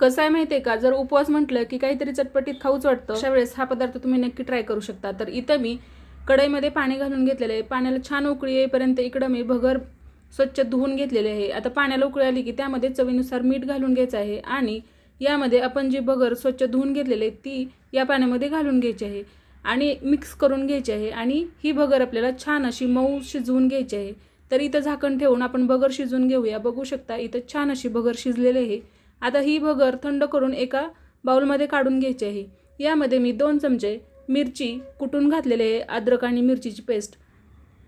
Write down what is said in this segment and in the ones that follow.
कसं आहे माहिती आहे का? जर उपवास म्हटलं की काहीतरी चटपटीत खाऊच वाटतं अशा वेळेस हा पदार्थ तुम्ही नक्की ट्राय करू शकता. तर इथं मी कढईमध्ये पाणी घालून घेतलेलं आहे. पाण्याला छान उकळी येईपर्यंत इकडं मी भगर स्वच्छ धुवून घेतलेले आहे. आता पाण्याला उकळी आली की त्यामध्ये चवीनुसार मीठ घालून घ्यायचं आहे आणि यामध्ये आपण जी भगर स्वच्छ धुवून घेतलेली आहे ती या पाण्यामध्ये घालून घ्यायची आहे आणि मिक्स करून घ्यायची आहे आणि ही भगर आपल्याला छान अशी मऊ शिजवून घ्यायची आहे. तर इथं झाकण ठेवून आपण भगर शिजवून घेऊया. बघू शकता इथं छान अशी भगर शिजलेली आहे. आता ही भगर थंड करून एका बाउलमध्ये काढून घ्यायची आहे. यामध्ये मी दोन चमचे मिरची कुटून घातलेले आहे अद्रक आणि मिरचीची पेस्ट.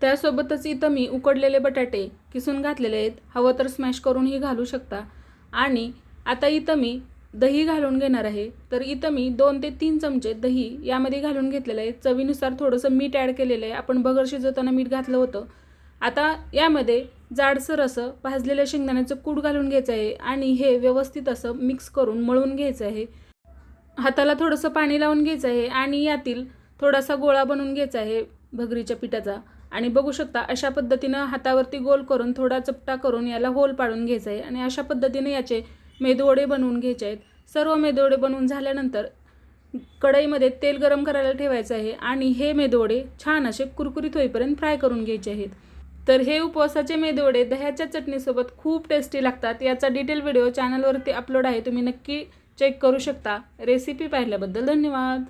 त्यासोबतच इथं मी उकडलेले बटाटे किसून घातलेले आहेत. हवं तर स्मॅश करूनही घालू शकता. आणि आता इथं मी दही घालून घेणार आहे. तर इथं मी दोन ते तीन चमचे दही यामध्ये घालून घेतलेलं आहे. चवीनुसार थोडंसं मीठ ॲड केलेलं आहे. आपण बगर शिजवताना मीठ घातलं होतं. आता यामध्ये जाडसर असं भाजलेल्या शेंगदाण्याचं कूट घालून घ्यायचं आहे आणि हे व्यवस्थित असं मिक्स करून मळून घ्यायचं आहे. हाताला थोडंसं पाणी लावून घ्यायचं आहे आणि यातील थोडासा गोळा बनवून घ्यायचा आहे भगरीच्या पिठाचा. आणि बघू शकता अशा पद्धतीनं हातावरती गोल करून थोडा चपटा करून याला होल पाडून घ्यायचा आहे आणि अशा पद्धतीने याचे मेदवडे बनवून घ्यायचे आहेत. सर्व मेदवडे बनवून झाल्यानंतर कढईमध्ये तेल गरम करायला ठेवायचं आहे आणि हे मेदवडे छान असे कुरकुरीत होईपर्यंत फ्राय करून घ्यायचे आहेत. तर हे उपवासाचे मेदवडे दह्याच्या चटणीसोबत खूप टेस्टी लागतात. याचा डिटेल व्हिडिओ चॅनलवरती अपलोड आहे. तुम्ही नक्की चेक करू शकता. रेसिपी पाहिल्याबद्दल धन्यवाद.